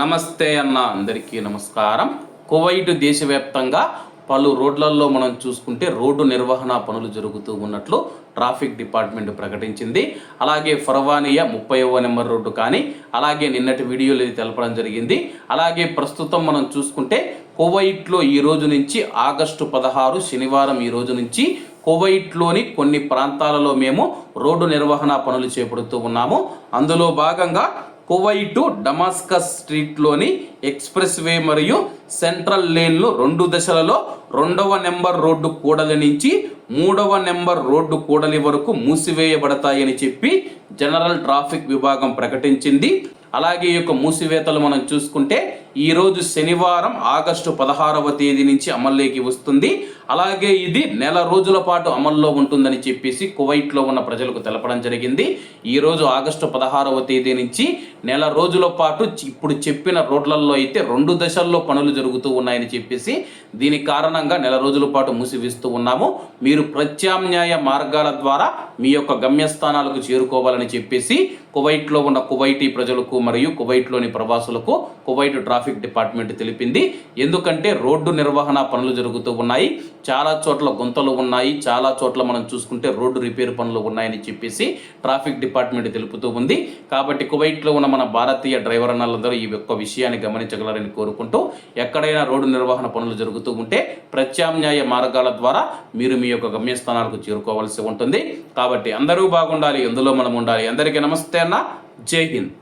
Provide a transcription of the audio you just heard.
నమస్తే అన్న అందరికీ నమస్కారం. కువైట్ దేశవ్యాప్తంగా పలు రోడ్లలో మనం చూసుకుంటే రోడ్డు నిర్వహణ పనులు జరుగుతూ ఉన్నట్లు ట్రాఫిక్ డిపార్ట్మెంట్ ప్రకటించింది. అలాగే ఫర్వానియా ముప్పైవ నెంబర్ రోడ్డు కానీ అలాగే నిన్నటి వీడియోలు ఇది తెలపడం జరిగింది. అలాగే ప్రస్తుతం మనం చూసుకుంటే కువైట్లో ఈ రోజు నుంచి ఆగస్టు పదహారు శనివారం ఈ రోజు నుంచి కువైట్లోని కొన్ని ప్రాంతాలలో మేము రోడ్డు నిర్వహణ పనులు చేపడుతూ ఉన్నాము. అందులో భాగంగా కువైటు డమాస్కస్ స్ట్రీట్లోని ఎక్స్ప్రెస్ వే మరియు సెంట్రల్ లేన్లు రెండు దశలలో రెండవ నెంబర్ రోడ్డు కూడలి నుంచి మూడవ నెంబర్ రోడ్డు కూడలి వరకు మూసివేయబడతాయని చెప్పి జనరల్ ట్రాఫిక్ విభాగం ప్రకటించింది. అలాగే ఈ యొక్క మూసివేతలు మనం చూసుకుంటే ఈరోజు శనివారం ఆగస్టు పదహారవ తేదీ నుంచి అమల్లోకి వస్తుంది. అలాగే ఇది నెల రోజుల పాటు అమల్లో ఉంటుందని చెప్పేసి కువైట్లో ఉన్న ప్రజలకు తెలపడం జరిగింది. ఈ రోజు ఆగస్టు పదహారవ తేదీ నుంచి నెల రోజుల పాటు ఇప్పుడు చెప్పిన రోడ్లలో అయితే రెండు దశల్లో పనులు జరుగుతూ ఉన్నాయని చెప్పేసి దీని కారణంగా నెల రోజుల పాటు మూసివేస్తూ ఉన్నాము. మీరు ప్రత్యామ్నాయ మార్గాల ద్వారా మీ యొక్క గమ్యస్థానాలకు చేరుకోవాలని చెప్పేసి కువైట్లో ఉన్న కువైటీ ప్రజలకు మరియు కువైట్లోని ప్రవాసులకు కువైట్ ట్రాఫిక్ డిపార్ట్మెంట్ తెలిపింది. ఎందుకంటే రోడ్డు నిర్వహణ పనులు జరుగుతూ ఉన్నాయి. చాలా చోట్ల గుంతలు ఉన్నాయి. చాలా చోట్ల మనం చూసుకుంటే రోడ్డు రిపేర్ పనులు ఉన్నాయని చెప్పేసి ట్రాఫిక్ డిపార్ట్మెంట్ తెలుపుతూ ఉంది. కాబట్టి కువైట్లో ఉన్న మన భారతీయ డ్రైవర్ అన్నలందరూ ఈ యొక్క విషయాన్ని గమనించగలరని కోరుకుంటూ ఎక్కడైనా రోడ్డు నిర్వహణ పనులు జరుగుతూ ఉంటే ప్రత్యామ్నాయ మార్గాల ద్వారా మీరు మీ యొక్క గమ్యస్థానాలకు చేరుకోవాల్సి ఉంటుంది. కాబట్టి అందరూ బాగుండాలి. ఎందులో మనం ఉండాలి? అందరికీ నమస్తే అన్న. జై హింద్.